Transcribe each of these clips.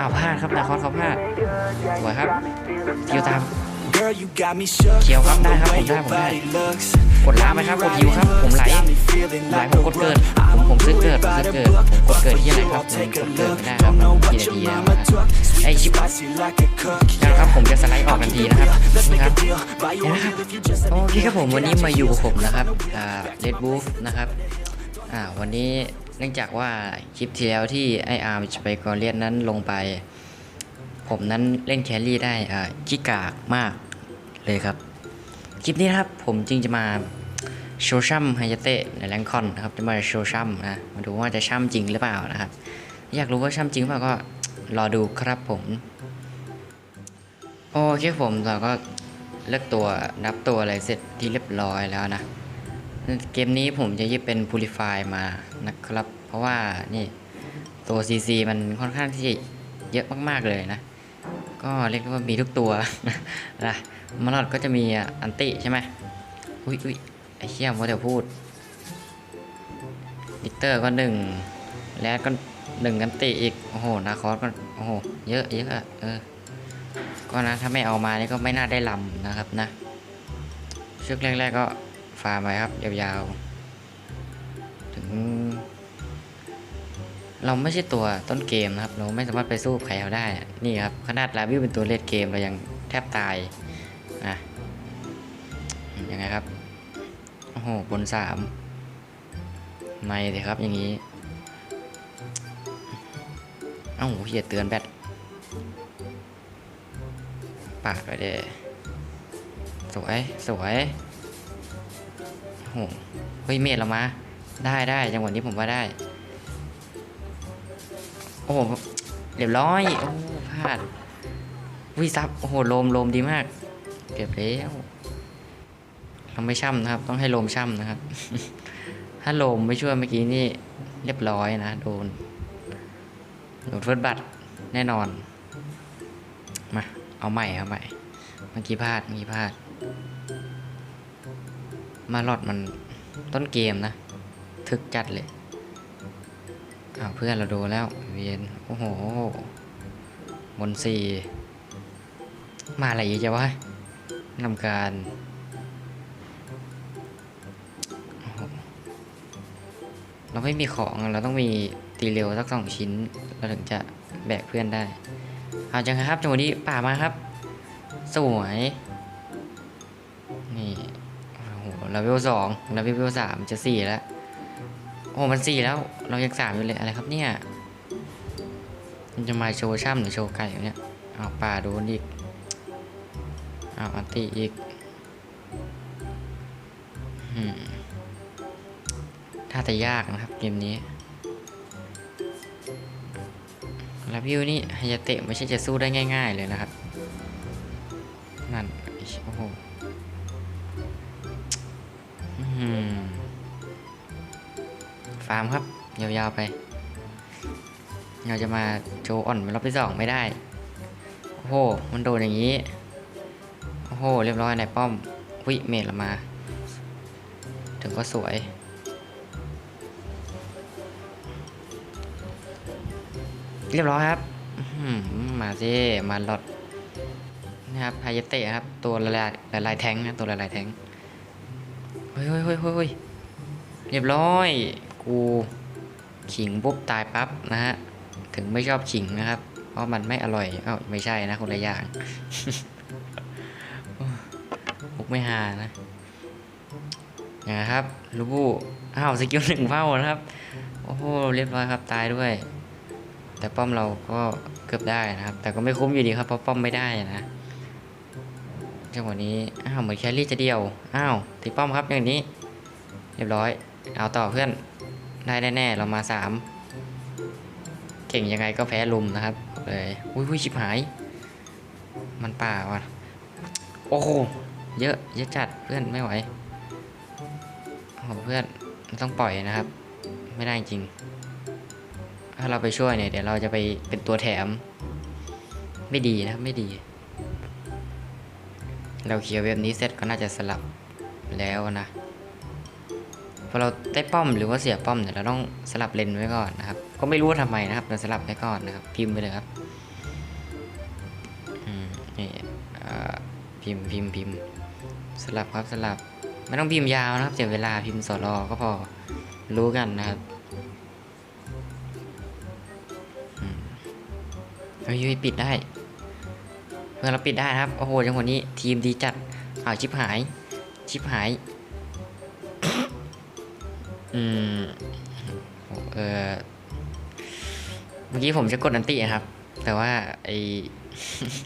อ้าวพลาดครับนาคอสเขาพลาดสวยครับเกี่ยวตาม Girl, you got me shook เขียวครับ from ได้ the ครับผ way มได้ your ผมได้ body looks. กดล้างไหมครับกดฮิวครับ ผมไหล Got me feeling ไหล like ผม a กดเกิด rug. ผมผมซื้อ I เกิด won't ผม read ซื้อ by เกิ the ด book, ผมกด but เกิด for ที่อะไร you ครับ I'll ผม take ก a ดเกิด look. ไม่ได้ครับ Don't know กี่ what นา your ทีแล้ว mama นะ took. ไอ Sweet ชิบ spicy like a cook. นะครับผมจะสไลด์ออกทันทีนะครับ Let's นี่ make ครับ a deal. Buy you a meal if you just let โอ me เคครับผม feel วัน it. นี้มาอยู่กับผมนะครับอ่าเลดบูฟนะครับอ่าวันนี้ เนื่องจากว่าคลิปที่แล้วที่ไออาร์มไปกอเลียนนั้นลงไป ผมนั้นเล่นแครี่ได้อ่าขี้กากมากเลยครับ คลิปนี้นครับผมจึงจะมาโชว์ช่ำไฮยเตะในแรงคอนนะครับจะมาโชว์ช่ำนะมาดูว่าจะช่ำจริงหรือเปล่านะครับ อยากรู้ว่าช่ำจริงเปล่าก็รอดูครับผม โอเคผมเราก็เลือกตัวนับตัวอะไรเสร็จที่เรียบร้อยแล้วนะ เกมนี้ผมจะยิบเป็น Purify มานะครับ เพราะว่านี่ตัว CC มันค่อนข้างที่เยอะมากๆเลยนะ ก็เรียกว่ามีทุกตัวนะมาลอดก็จะมีอันติใช่ไหมอุ้ยอุ้ยไอเชี่ยมัวแต่พูดดิเตอร์ก็หนึ่งแรดก็หนึ่งอันติอีก โอ้โห นาคอสก็ โอ้โห เยอะเยอะอะเออ ก็นะ ถ้าไม่เอามานี่ก็ไม่น่าได้ลำนะครับนะชุดแรกๆก็ ฟาร์มไปครับ ยาวๆ ถึง เราไม่ใช่ตัวต้นเกมนะครับ เราไม่สามารถไปสู้ใครเขาได้ นี่ครับ ขนาดลาวิวเป็นตัวเลดเกมเรายังแทบตายนะยังไงครับ โอ้โห บนสามไม่เลยครับอย่างนี้ เอ้าเฮียเตือนแบตปาดไปเด้สวย สวย โอ้โหเฮ้ยเมดเรามา ได้ได้จังหวะนี้ผมว่าได้ โอ้โหเรียบร้อย โอ้พลาดวิซับ โอ้โหโลมโลมดีมาก เก็บแล้วเราไม่ช่ำนะครับ ต้องให้โลมช่ำนะครับ ถ้าโลมไม่ช่วยเมื่อกี้นี่เรียบร้อยนะโดนโดนเฟิร์สบัตแน่นอน มา เอาใหม่เอาใหม่ เมื่อกี้พลาดเมื่อกี้พลาด มาลอดมันต้นเกมนะทึกจัดเลยอ้าวเพื่อนเราโดนแล้วเวียนโอ้โหบนสี่มาอะไรอีกจะวะนำการเราไม่มีของเราต้องมีตีเร็วสักสองชิ้นเราถึงจะแบกเพื่อนได้ เอาจังครับจังหวะนี้ป่ามาครับ สวย เราเวลสองเราเวลสามจะสี่แล้ว โอ้มันสี่แล้ว เรายังสามอยู่เลยอะไรครับเนี่ย มันจะมาโชว์ช่ำหรือโชว์ไก่วะเนี่ยเอาป่าโดนอีกเอาอันตีอีกถ้าจะยากนะครับเกมนี้แล้ววิวนี่ฮายาเตะไม่ใช่จะสู้ได้ง่าย ๆ เลยนะครับ นั่น โอ้โหามครับ ยาวๆไป เราจะมาโชว์อ่อนรอบที่สองไม่ได้ โอ้โห มันโดนอย่างนี้ โอ้โห เรียบร้อยนายป้อมวิเมดละมา ถึงก็สวยเรียบร้อยครับ มาสิ มาหลอดนะครับไฮยเตะครับ ตัวละลายละลายแทงนะ ตัวละลายแทง เฮ้ยเฮ้ยเฮ้ยเฮ้ยเรียบร้อย กูขิงปุ๊บตายปั๊บนะฮะ ถึงไม่ชอบขิงนะครับ เพราะมันไม่อร่อยเอ้าไม่ใช่นะคนละอย่างมุกไม่หานะนะครับลูบูอ้าวสกิลหนึ่งเฝ้านะครับ โอ้โหเรียบร้อยครับตายด้วย แต่ป้อมเราก็เกือบได้นะครับ แต่ก็ไม่คุ้มอยู่ดีครับเพราะป้อมไม่ได้นะจังหวะนี้อ้าวเหมือนแครี่จะเดียวอ้าวตีป้อมครับอย่างนี้ เรียบร้อย เอาต่อเพื่อน ได้แน่ๆเรามาสามเก่งยังไงก็แพ้ลุมนะครับเลยอุ้ยอุ้ยชิบหาย มันป่าว่ะโอ้โหเยอะเยอะจัดเพื่อนไม่ไหวโอ้โหเพื่อนต้องปล่อยนะครับ ไม่ได้จริง ถ้าเราไปช่วยเนี่ยเดี๋ยวเราจะไปเป็นตัวแถม ไม่ดีนะครับไม่ดี เราเคลียร์เว็บนี้เสร็จก็น่าจะสลับแล้วนะ พอเราได้ป้อมหรือว่าเสียป้อมเนี่ยเราต้องสลับเลนไว้ก่อนนะครับ ก็ไม่รู้ว่าทำไมนะครับเราสลับไว้ก่อนนะครับ พิมพ์ไปเลยครับอืมนี่พิมพ์พิมพ์พิมพ์สลับครับสลับไม่ต้องพิมพ์ยาวนะครับเสียเวลาพิมพ์สอรอก็พอรู้กันนะครับเฮ้ยเฮ้ปิดได้เพื่อเราปิดได้ครับโอ้โหจังหวะนี้ทีมดีจัดอ้าวชิบหาย ชิบหาย อืมเออเมื่อกี้ผมจะกดอันตินะครับ แต่ว่าไอ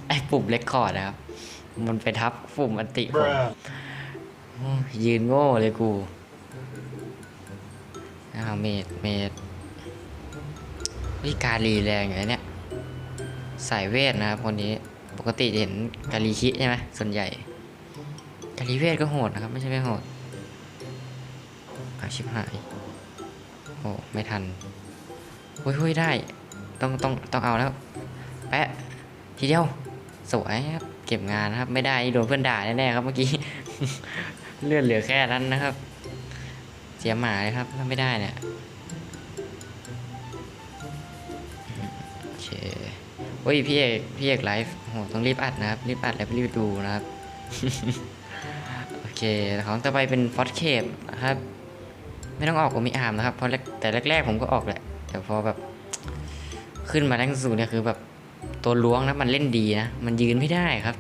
ไอปุ่มเลคคอร์ดนะครับ มันไปทับปุ่มอันติผมยืนโง่เลยกูอ้าวเมดเมดวิการีแรงอย่างเนี่ยสายเวทนะครับคนนี้ปกติเห็นกาลีคิใช่ไหมส่วนใหญ่กาลีเวทก็โหดนะครับ ไม่ใช่ไม่โหด อาชิบหาย โอ้ ไม่ทันเฮ้ยเฮ้ยได้ ต้องต้องต้องเอาแล้ว แปะ ทีเดียว สวยครับ เก็บงานนะครับ ไม่ได้โดนเพื่อนด่าแน่ๆครับเมื่อกี้ เลือนเหลือแค่นั้นนะครับ เสียหมาเลยครับ ถ้าไม่ได้เนี่ยโอเคโอ้ยพี่เอกพี่เอกไลฟ์โหต้องรีบอัดนะครับ รีบอัดแล้วรีบดูนะครับ โอเค ของต่อไปเป็นฟอสเคปนะครับ ไม่ต้องออกผมมีอาร์มนะครับเพราะแต่แรกๆผมก็ออกแหละแต่พอแบบ ขึ้นมาแรงสูงเนี่ยคือแบบตัวล้วงนะมันเล่นดีนะมันยืนไม่ได้ครับ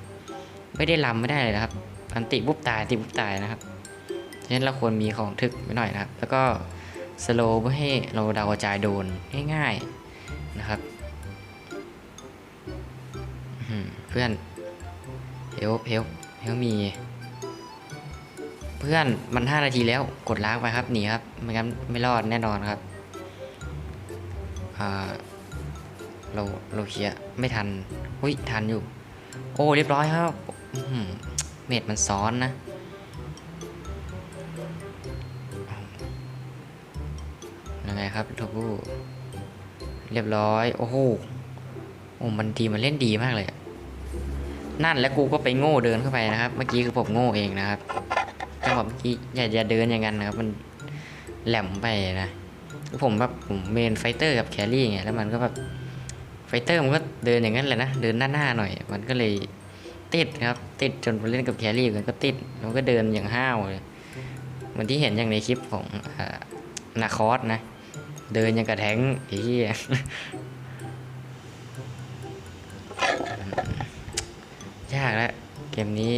ไม่ได้ลำไม่ได้เลยนะครับอันติปุ๊บตายติปุ๊บตายนะครับฉะนั้นเราควรมีของทึกไว้หน่อยนะครับ แล้วก็สโลว์เพื่อให้เราดาวกระจายโดนง่ายๆนะครับเพื่อนเฮลเฮลเฮลมี เพื่อนมันห้านาทีแล้วกดล้างไปครับหนีครับไม่งั้นไม่รอดแน่นอนครับเราเราเคลียไม่ทันอุ้ยทันอยู่ โอ้เรียบร้อยครับเม็ดมันซ้อนนะยังไงครับทุกผู้เรียบร้อย โอ้โหโอ้มันทีมันเล่นดีมากเลย นั่นแล้วกูก็ไปโง่เดินเข้าไปนะครับ เมื่อกี้คือผมโง่เองนะครับ จังหวะเมื่อกี้อย่าอย่าเดินอย่างนั้นนะครับ มันแหลมไปนะผมแบบผมเมนไฟเตอร์กับแครี่ไงแล้วมันก็แบบไฟเตอร์มันก็เดินอย่างนั้นแหละนะเดินหน้าหน้าหน่อย มันก็เลยติดครับ ติดจนไปเล่นกับแครี่มันก็ติดมันก็เดินอย่างห้าวเลยเหมือนที่เห็นอย่างในคลิปของอนาคอสนะ เดินอย่างกระแทงไอ้เหี้ยยากแล้วเกมนี้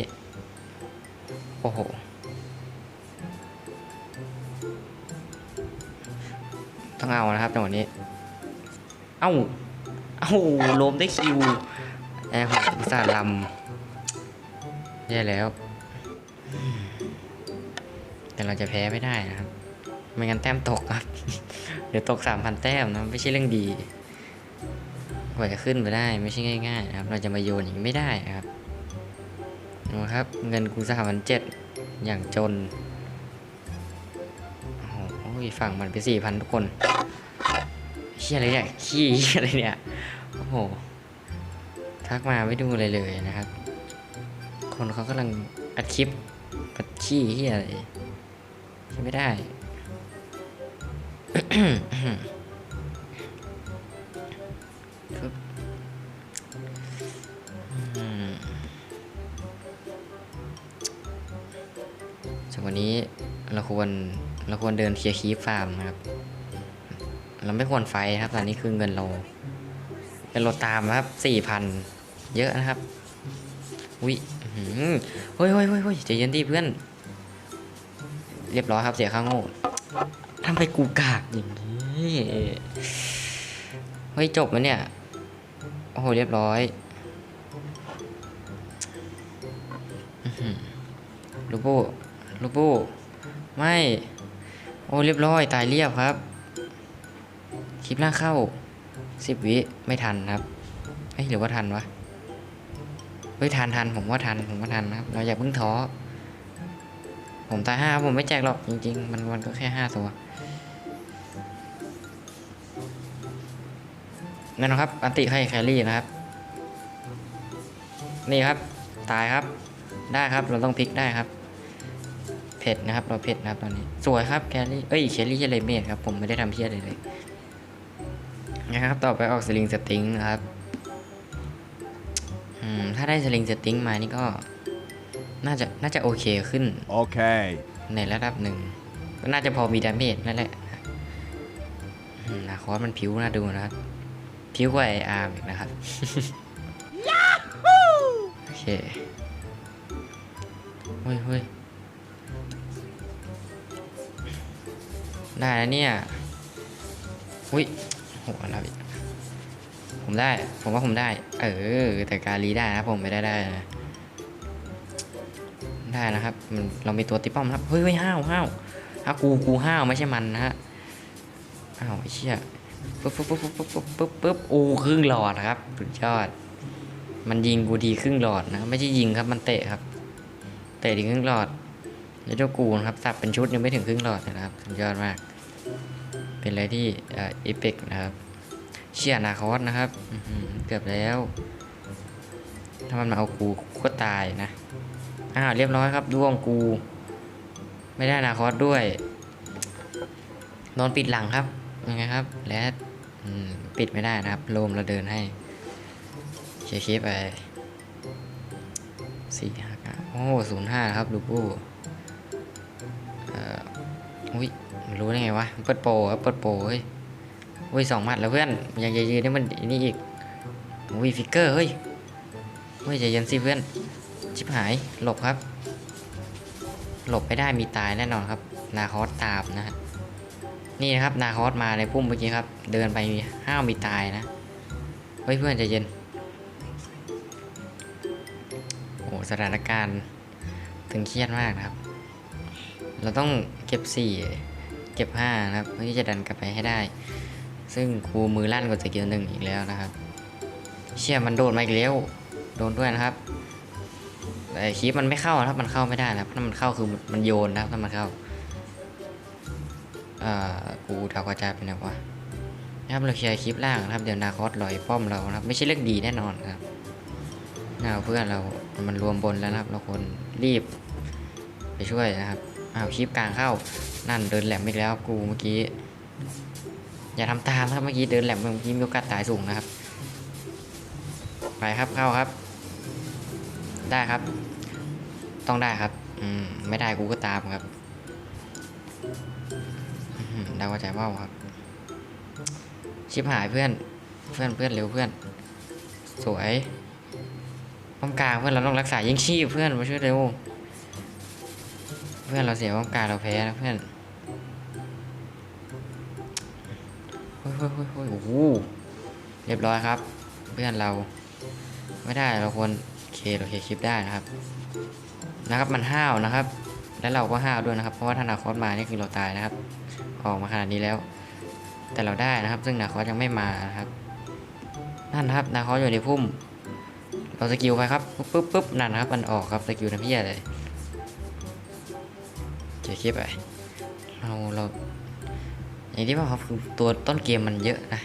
โอ้โห ต้องเอานะครับจังหวะนี้ เอ้า เอ้าโลมได้คิวแอร์ของอุตสาห์ลำแย่แล้ว แต่เราจะแพ้ไม่ได้นะครับ ไม่งั้นแต้มตกครับ เดี๋ยวตกสามพันแต้มนะไม่ใช่เรื่องดี กว่าจะขึ้นไปได้ไม่ใช่ง่ายๆนะครับ เราจะมาโยนอย่างนี้ไม่ได้นะครับดูครับ เงินกูสามพันเจ็ดอย่างจน อ้โหฝั่งมันไปสี่พันทุกคนเฮียอะไรเนี่ยขี้อะไรเนี่ยโอ้โหทักมาไม่ดูเลยเลยนะครับ คนเขากำลังอัดคลิปอัดขี้เฮียอะไรไม่ได้จากวันนี้เราควร เราควรเดินเคลียร์คีฟฟาร์มครับ เราไม่ควรไฟครับตอนนี้คือเงินเราเป็นเราตามครับสี่พันเยอะนะครับอุ้ยเฮ้ยเฮ้ยเฮ้ยเฮ้ยใจเย็นดิเพื่อน เรียบร้อยครับเสียค่าโง่ทำไปกูกากอย่างนี้เฮ้ยจบแล้วเนี่ย โอ้โหเรียบร้อยลูกปู้ลูกปู้ไม่ อ้เรียบร้อยตายเรียบครับ คลิปหน้าเข้าสิบวิไม่ทันครับเฮ้ยหรือว่าทันวะเฮ้ยทันทันผมว่าทันผมว่าทันนะครับ เราอย่าเพิ่งท้อผมตายห้าผมไม่แจกหรอกจริงๆ มันมันก็แค่ห้าตัวนั่นนะครับ อันติให้แครี่นะครับ นี่ครับ ตายครับ ได้ครับ เราต้องพลิกได้ครับ แผ็ดนะครับ เราเผ็ดนะครับตอนนี้ สวยครับแครี่ เอ้ยแครี่เจเลเมดครับ ผมไม่ได้ทำเพี้ยอะไรเลยนะครับ ต่อไปออกสลิงสติงนะครับอืมถ้าได้สลิงสติงมานี่ก็ น่าจะน่าจะโอเคขึ้น Okay. ในระดับหนึ่ง ก็น่าจะพอมีดาเมจนั่นแหละอืมนาคอสมันผิวน่าดูนะครับผิวกว่าไออาร์มอีกนะครับโอเคเฮ้ยเฮ้ย ได้แล้วเนี่ย อุ้ยโหอะไรอีกผมได้ ผมว่าผมได้ เออ แต่การีได้นะผมไม่ได้ได้นะได้นะครับมันเรามีตัวติป้อมนะครับเฮ้ยเฮ้ยห้าวห้าวถ้ากูกูห้าวไม่ใช่มันนะฮะ อ้าวไอ้เชี่ยปึ๊บปึ๊บปึ๊บปึ๊บปึ๊บปึ๊บปึ๊บโอ้ครึ่งหลอดครับสุดยอด มันยิงกูทีครึ่งหลอดนะ ไม่ใช่ยิงครับ มันเตะครับ เตะถึงครึ่งหลอด แล้วเจ้ากูนะครับสับเป็นชุดยังไม่ถึงครึ่งหลอดนะครับสุดยอดมาก เป็นอะไรที่เอ่อเอพิกนะครับ เชียนาคอสนะครับเกือบแล้ว ถ้ามันมาเอากูก็ตายนะอ้าวเรียบร้อยครับด้วงกู ไม่ได้นาคอสด้วยโดนปิดหลังครับยังไงครับ และปิดไม่ได้นะครับโลมเราเดินให้เคลียร์คลิปไปสี่ห้าโอ้ศูนย์ห้าครับลูปูเอ่อ อุ้ยมันรู้ได้ไงวะเปิดโปรครับเปิดโปรเฮ้ยอุ้ยสองมัดแล้วเพื่อนอยังจะยืนได้มันนี่อีกอุ้ยฟิกเกอร์เฮ้ยเฮ้ยใจเย็นสิเพื่อนชิบหายหลบครับ หลบไม่ได้มีตายแน่นอนครับ นาคอสตามนะฮะนี่นะครับนาคอสมาในพุ่มเมื่อกี้ครับ เดินไปมีห้าวมีตายนะเฮ้ยเพื่อนใจเย็นโอ้สถานการณ์ตึงเครียดมากนะครับ เราต้องเก็บสี่เก็บห้านะครับ เพื่อที่จะดันกลับไปให้ได้ ซึ่งครูมือลั่นกว่าสกิลหนึ่งอีกแล้วนะครับ เชี่ยมันโดดมาอีกแล้ว โดนด้วยนะครับแต่คลิปมันไม่เข้าครับมันเข้าไม่ได้นะครับถ้ามันเข้าคือมันโยนนะครับถ้ามันเข้าอ่ากูดาวกระจายไปไหนวะนะครับเราเคลียร์คลิปล่างนะครับเดี๋ยวนาคอสลอยป้อมเรานะครับ ไม่ใช่เรื่องดีแน่นอนครับน่าเอาเพื่อนเรา มันรวมบนแล้วนะครับ เราควรรีบไปช่วยนะครับ อ้าวคลิปกลางเข้า นั่นเดินแหลมอีกแล้วกูเมื่อกี้ อย่าทำตามนะครับเมื่อกี้เดินแหลมเมื่อกี้มีโอกาสตายสูงนะครับ ไปครับเข้าครับ ได้ครับ ต้องได้ครับ อืมไม่ได้กูก็ตามครับอื้พอดาวกระจายว่าวครับ ชิบหายเพื่อน เพื่อนเพื่อนเร็วเพื่อน สวยป้อมกลางเพื่อนเราต้องรักษายิ่งชีพเพื่อนมาช่วยเร็ว เพื่อนเราเสียป้อมกลางเราแพ้นะเพื่อนเฮ้ยเฮ้ยเฮ้ยเฮ้ยโอ้โหเรียบร้อยครับ เพื่อนเรา ไม่ได้เราควรเคเราเคคลิปได้นะครับ นะครับมันห้าวนะครับ แล้วเราก็ห้าวด้วยนะครับ เพราะว่าถ้านาคอสมานี่คือเราตายนะครับ ออกมาขนาดนี้แล้ว แต่เราได้นะครับ ซึ่งนาคอสยังไม่มานะครับนั่นครับนาคอสอยู่ในพุ่ม เราสกิลไปครับปุ๊บปุ๊บปุ๊บนั่นนะครับมันออกครับสกิลน้ำเพี้ยเลย เคคลิปไปเราเราอย่างที่บอกครับคือตัวต้นเกมมันเยอะนะ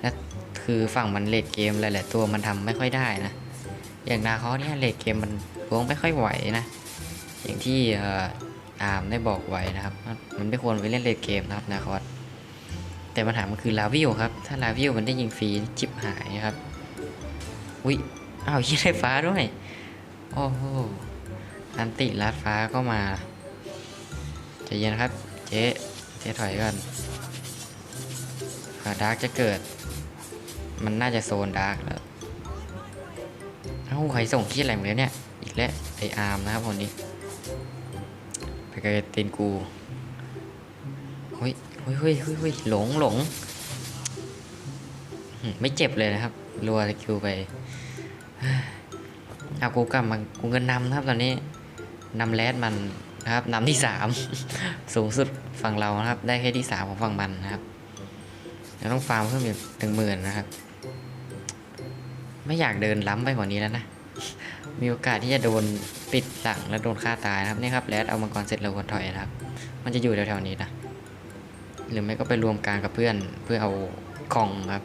และคือฝั่งมันเลดเกมหลายๆตัวมันทำไม่ค่อยได้นะอย่างนาคอสเนี่ยเลดเกมมันลงไม่ค่อยไหวนะอย่างที่เอ่อามได้บอกไว้นะครับ มันไม่ควรไปเล่นเลดเกมนะครับนาคอสแต่ปัญหามันคือลาวิวครับ ถ้าลาวิวมันได้ยิงฟรีจิบหายครับอุ้ยอ้าวยิงไฟฟ้าด้วย โอ้โหอันติลัดฟ้าก็มา ใจเย็นครับ เจ๊ เจ๊ถอยก่อนดาร์กจะเกิด มันน่าจะโซนดาร์กแล้ว เอ้าใครส่งที่อะไรมาแล้วเนี่ย อีกแล้ว ไออาร์มนะครับคนนี้ ไปไกลตีนกูเฮ้ยเฮ้ยเฮ้ยเฮ้ยหลงหลง ไม่เจ็บเลยนะครับ รัวสกิลไปเอากูกลับมากูเงินนำนะครับตอนนี้นำแรดมัน นะครับนำที่สามสูงสุดฝั่งเรานะครับ ได้แค่ที่สามของฝั่งมันนะครับเดี๋ยวต้องฟาร์มเพิ่มอีกหนึ่งหมื่นนะครับ ไม่อยากเดินล้ำไปกว่านี้แล้วนะ มีโอกาสที่จะโดนปิดหลังและโดนฆ่าตายนะครับนี่ครับแรดเอามังกรเสร็จเราควรถอยนะครับ มันจะอยู่แถวๆนี้นะหรือไม่ก็ไปรวมกางกับเพื่อนเพื่อเอาของครับ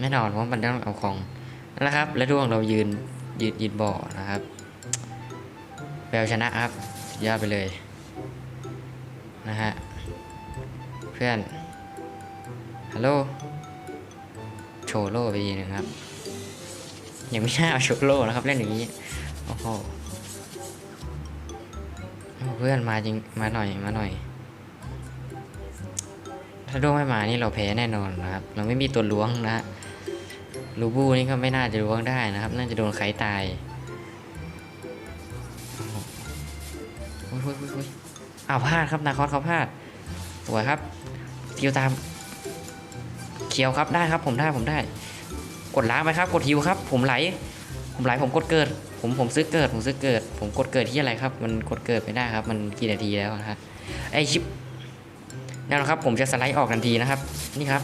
แน่นอนว่ามันต้องเอาของนะครับ และดวงเรายืนยืนยืนบ่อนะครับแปลชนะครับ ยอดไปเลยนะฮะเพื่อนฮัลโหลโชโลไปทีหนึ่งครับยังไม่น่าเอาโชโลนะครับเล่นอย่างนี้โอ้โหเพื่อนมาจริงมาหน่อยมาหน่อย ถ้าด้วงไม่มานี่เราแพ้แน่นอนนะครับ เราไม่มีตัวล้วงนะฮะลูบูนี่ก็ไม่น่าจะล้วงได้นะครับ น่าจะโดนไขตาย อ้าพลาดครับนาคอสเขาพลาดสวยครับฮิวตาม เขียวครับได้ครับ ผมได้ผมได้ กดล้างไปครับ กดฮิวครับ ผมไหล ผมไหลผมกดเกิด ผมผมซื้อเกิด ผมซื้อเกิด ผมกดเกิดที่อะไรครับ มันกดเกิดไม่ได้ครับ มันกี่นาทีแล้วนะครับไอชิปนั่นแหละครับ ผมจะสไลด์ออกทันทีนะครับ นี่ครับ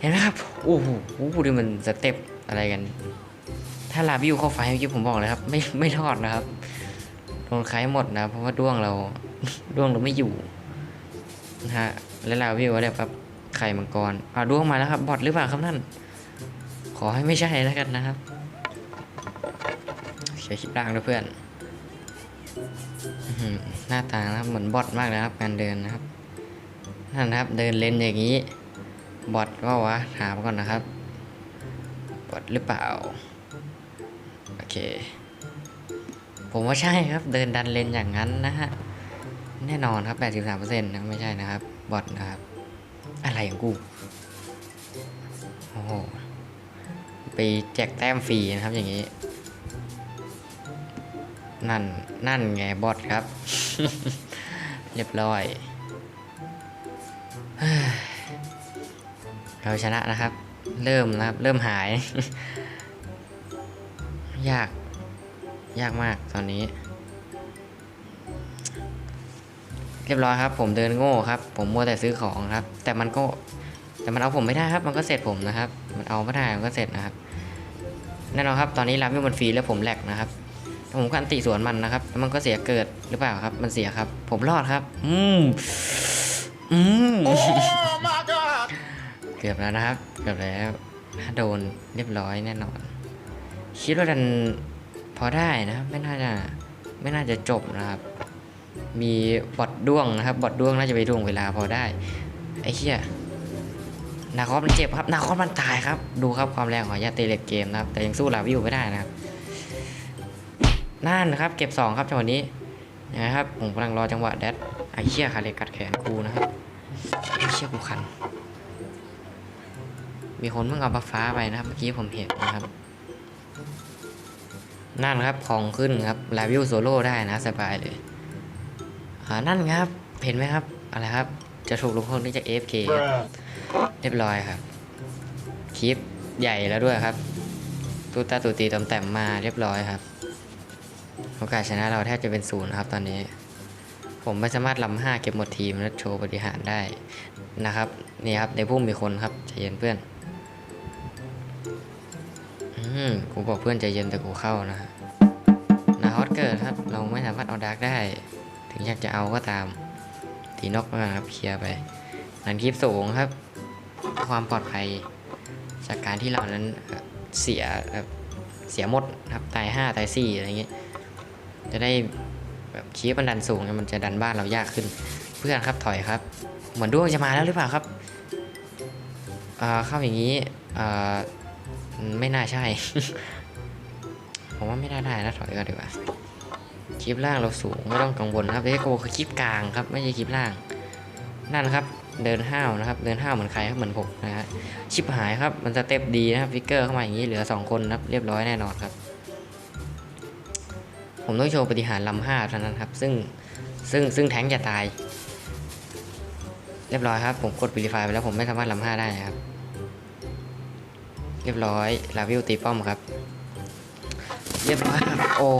เห็นไหมครับโอ้โหโอ้โหดูมันสเต็ปอะไรกัน ถ้าลาบิวเข้าไฟเมื่อกี้ผมบอกเลยครับ ไม่ไม่รอดนะครับโดนคล้ายหมดนะ เพราะว่าด้วงเรา ด้วงเราไม่อยู่นะฮะแล้วลาบิวอะไรครับไข่มังกรอ่าด้วงมาแล้วครับบอทหรือเปล่าครับนั่น ขอให้ไม่ใช่แล้วกันนะครับเชียร์คลิปล่างด้วยเพื่อนหน้าตานะครับเหมือนบอทมากนะครับ การเดินนะครับนั่นนะครับ เดินเลนอย่างนี้ บอทว่าวะถามก่อนนะครับ บอทหรือเปล่าโอเค ผมว่าใช่ครับ เดินดันเลนอย่างนั้นนะฮะ แน่นอนครับ 83%นะไม่ใช่นะครับ บอทนะครับ อะไรของกู โอ้โห ไปแจกแต้มฟรีนะครับอย่างนี้ นั่น นั่นไงบอทครับ เรียบร้อยเฮ้ยเราชนะนะครับ เริ่มนะครับ เริ่มหาย ยาก ยากมากตอนนี้ เรียบร้อยครับ ผมเดินโง่ครับ ผมมัวแต่ซื้อของครับ แต่มันก็ แต่มันเอาผมไม่ได้ครับ มันก็เสร็จผมนะครับ มันเอาไม่ได้มันก็เสร็จนะครับแน่นอนครับ ตอนนี้รับไม่มันฟรีแล้วผมแหลกนะครับแล้วผมกันติสวนมันนะครับแล้วมันก็เสียเกิดหรือเปล่าครับ มันเสียครับ ผมรอดครับ อืมอืมเกือบแล้วนะครับ เกือบแล้วถ้าโดนเรียบร้อยแน่นอน คิดว่าดันพอได้นะครับไม่น่าจะ ไม่น่าจะจบนะครับ มีบอดด้วงนะครับบอดด้วงน่าจะไปถ่วงเวลาพอได้ไอ้เหี้ยนาคอสมันเจ็บครับนาคอสมันตายครับ ดูครับความแรงของยาเตเล็กเกมนะครับ แต่ยังสู้ลาวิวไม่ได้นะครับนั่นนะครับ เก็บสองครับจังหวะนี้ยังไงครับผมกำลังรอจังหวะแดดไอ้เชี่ยคาเลกัดแขนกูนะครับไอ้เชี่ยกูคัน มีคนเพิ่งเอาบัฟฟ้าไปนะครับ เมื่อกี้ผมเห็นนะครับ นั่นครับของขึ้นครับลาวิวโซโล่ได้นะสบายเลย อ่านั่นครับ เห็นไหมครับ อะไรครับ จะถูกลงโทษที่จะ AFK เรียบร้อยครับ คลิปใหญ่แล้วด้วยครับ ตูตาตูตีตำแต้มมาเรียบร้อยครับ โอกาสชนะเราแทบจะเป็นศูนย์ครับตอนนี้ ผมไม่สามารถลำห้าเก็บหมดทีมและโชว์บริหารได้นะครับ นี่ครับในพุ่มมีคนครับใจเย็นเพื่อน อืมกูบอกเพื่อนใจเย็นแต่กูเข้านะฮะนาฮอตเกิดครับ เราไม่สามารถเอาดาร์กได้ ถึงอยากจะเอาก็ตาม ตีนกมาครับเคลียร์ไปนันคลิปสูงครับ ความปลอดภัย จากการที่เรานั้นเสียเสียหมดครับตายห้าตายสี่อะไรเงี้ยจะได้แบบคลิปมันดันสูงมันจะดันบ้านเรายากขึ้น เพื่อนครับถอยครับ เหมือนด้วงจะมาแล้วหรือเปล่าครับอ่าเข้าอย่างนี้อ่าไม่น่าใช่ ผมว่าไม่ได้ได้นะถอยก่อนดีกว่า คลิปล่างเราสูงไม่ต้องกังวลครับเอ็กโกคือคลิปกลางครับไม่ใช่คลิปล่าง นั่นครับเดินห้าวนะครับ เดินห้าวเหมือนใครครับเหมือนผมนะฮะชิปหายครับมันสเต็ปดีนะครับฟิกเกอร์เข้ามาอย่างนี้เหลือ 2 คนนะครับเรียบร้อยแน่นอนครับ ผมต้องโชว์ปฏิหารลำห้าเท่านั้นครับ ซึ่งซึ่งซึ่งแทงจะตาย เรียบร้อยครับ ผมกดปิลิฟายไปแล้วผมไม่สามารถลำห้าได้ครับ เรียบร้อยลาวิวตีป้อมครับ เรียบร้อยครับโอ้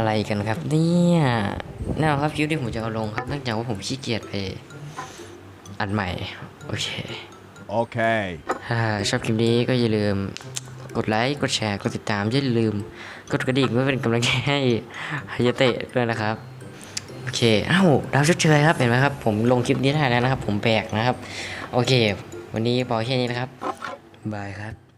อะไรกันครับ เนี่ยแน่นอนครับคลิปที่ผมจะเอาลงครับเนื่องจากว่าผมขี้เกียจไปอัดใหม่ โอเค Okay. ถ้าชอบคลิปนี้ก็อย่าลืมกดไลค์ กดแชร์ กดติดตาม อย่าลืม กดกระดิ่งเพื่อเป็นกำลังใจให้ฮายาเตะด้วยนะครับ โอเค อ้าวดาวชดเชยครับ เห็นไหมครับ ผมลงคลิปนี้ได้แล้วนะครับ ผมแบกนะครับ โอเค วันนี้พอแค่นี้นะครับ บายครับ